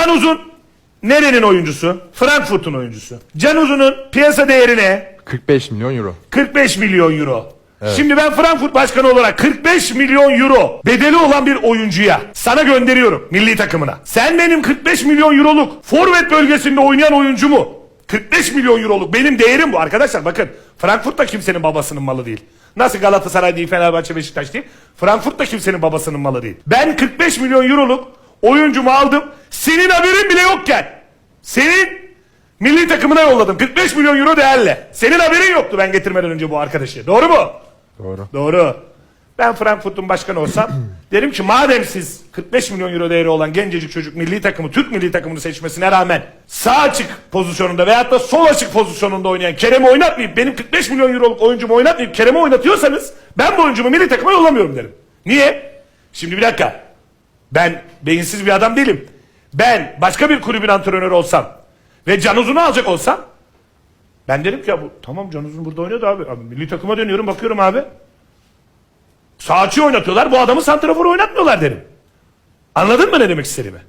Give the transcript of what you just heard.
Can Uzun nerenin oyuncusu? Frankfurt'un oyuncusu. Can Uzun'un piyasa değeri ne? 45 milyon euro. 45 milyon euro. Şimdi ben Frankfurt başkanı olarak 45 milyon euro bedeli olan bir oyuncuya sana gönderiyorum milli takımına. Sen benim 45 milyon euroluk forvet bölgesinde oynayan oyuncumu 45 milyon euroluk benim değerim bu arkadaşlar bakın Frankfurt da kimsenin babasının malı değil. Nasıl Galatasaray değil Fenerbahçe Beşiktaş değil. Frankfurt da kimsenin babasının malı değil. Ben 45 milyon euroluk oyuncumu aldım senin haberin bile yokken. Senin Milli takımına yolladım. 45 milyon euro değerle. Senin haberin yoktu ben getirmeden önce bu arkadaşı. Doğru mu? Doğru. Doğru. Ben Frankfurt'un başkanı olsam derim ki madem siz 45 milyon euro değeri olan gencecik çocuk milli takımı Türk milli takımını seçmesine rağmen sağ açık pozisyonunda veyahut da sol açık pozisyonunda oynayan Kerem'i oynatmayıp benim 45 milyon euroluk oyuncumu oynatmayıp Kerem'i oynatıyorsanız ben bu oyuncumu milli takıma yollamıyorum derim. Niye? Şimdi bir dakika. Ben beyinsiz bir adam değilim. Ben başka bir kulübün antrenörü olsam ve Can Uzun'u alacak olsam ben derim ki ya bu tamam Can Uzun burada oynuyordu abi. abi. Milli takıma dönüyorum bakıyorum abi. Sağ açı oynatıyorlar bu adamı santraforu oynatmıyorlar derim. Anladın mı ne demek istediğimi?